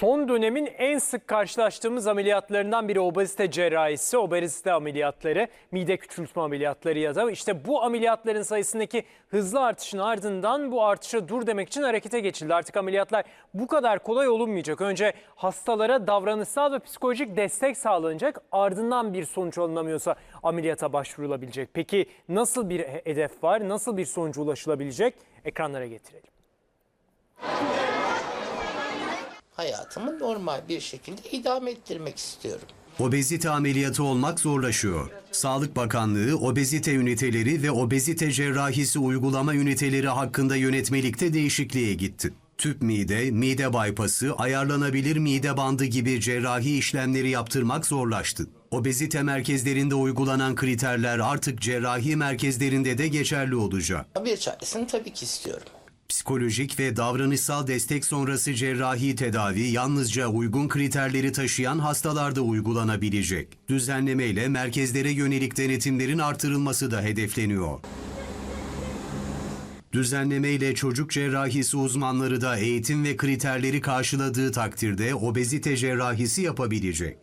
Son dönemin en sık karşılaştığımız ameliyatlarından biri obezite cerrahisi, obezite ameliyatları, mide küçültme ameliyatları ya da işte bu ameliyatların sayısındaki hızlı artışın ardından bu artışa dur demek için harekete geçildi. Artık ameliyatlar bu kadar kolay olunmayacak. Önce hastalara davranışsal ve psikolojik destek sağlanacak. Ardından bir sonuç alınamıyorsa ameliyata başvurulabilecek. Peki nasıl bir hedef var? Nasıl bir sonuca ulaşılabilecek? Ekranlara getirelim. Hayatımı normal bir şekilde idame ettirmek istiyorum. Obezite ameliyatı olmak zorlaşıyor. Sağlık Bakanlığı obezite üniteleri ve obezite cerrahisi uygulama üniteleri hakkında yönetmelikte değişikliğe gitti. Tüp mide, mide bypası, ayarlanabilir mide bandı gibi cerrahi işlemleri yaptırmak zorlaştı. Obezite merkezlerinde uygulanan kriterler artık cerrahi merkezlerinde de geçerli olacak. Bir çaresini tabii ki istiyorum. Psikolojik ve davranışsal destek sonrası cerrahi tedavi yalnızca uygun kriterleri taşıyan hastalarda uygulanabilecek. Düzenlemeyle merkezlere yönelik denetimlerin artırılması da hedefleniyor. Düzenlemeyle çocuk cerrahisi uzmanları da eğitim ve kriterleri karşıladığı takdirde obezite cerrahisi yapabilecek.